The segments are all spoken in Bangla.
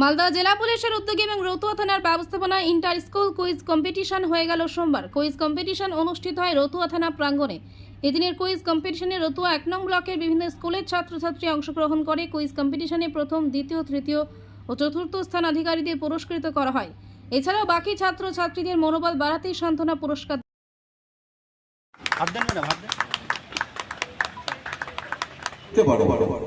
মালদা জেলা পুলিশের উদ্যোগে এবং রতুয়া থানার ব্যবস্থাপনায় ইন্টার স্কুল কুইজ কম্পিটিশন হয়ে গেল সোমবার। কুইজ কম্পিটিশন অনুষ্ঠিত হয় রতুয়া থানা প্রাঙ্গণে। এদিনের কুইজ কম্পিটিশনে রতুয়া এক নং ব্লকের বিভিন্ন স্কুলের ছাত্রছাত্রী অংশগ্রহণ করে কুইজ কম্পিটিশনে প্রথম দ্বিতীয় তৃতীয় ও চতুর্থ স্থান অধিকারীদের পুরস্কৃত করা হয়। এছাড়াও বাকি ছাত্রছাত্রীদের মনোবল বাড়াতেই সান্ত্বনা পুরস্কার পারো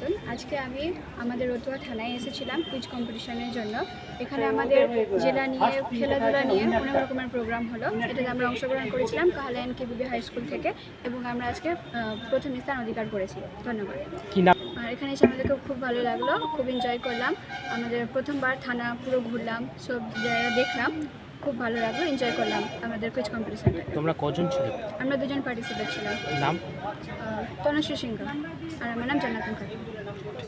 খাতুন আজকে আমি আমাদের রতুয়া থানায় এসেছিলাম কুইজ কম্পিটিশনের জন্য। এখানে আমাদের জেলা নিয়ে খেলাধুলা নিয়ে অনেক রকমের প্রোগ্রাম হলো। এটাতে আমরা অংশগ্রহণ করেছিলাম কাহালায়ন কেবিবি হাই স্কুল থেকে এবং আমরা আজকে প্রথম স্থান অধিকার করেছি। ধন্যবাদ। আর এখানে এসে আমাদেরকে খুব ভালো লাগল খুব এনজয় করলাম। আমাদের প্রথমবার থানা পুরো ঘুরলাম সব জায়গা দেখলাম। খুব ভালো লাগল এনজয় করলাম আমাদের কুইজ কম্পিটিশনটা তোমরা কজন ছিল? আমরা দুজন পার্টিসিপেট ছিলাম। নাম? তনুশ্রী সিংহ। আর আমার নাম জান্নাতুন খাতুন।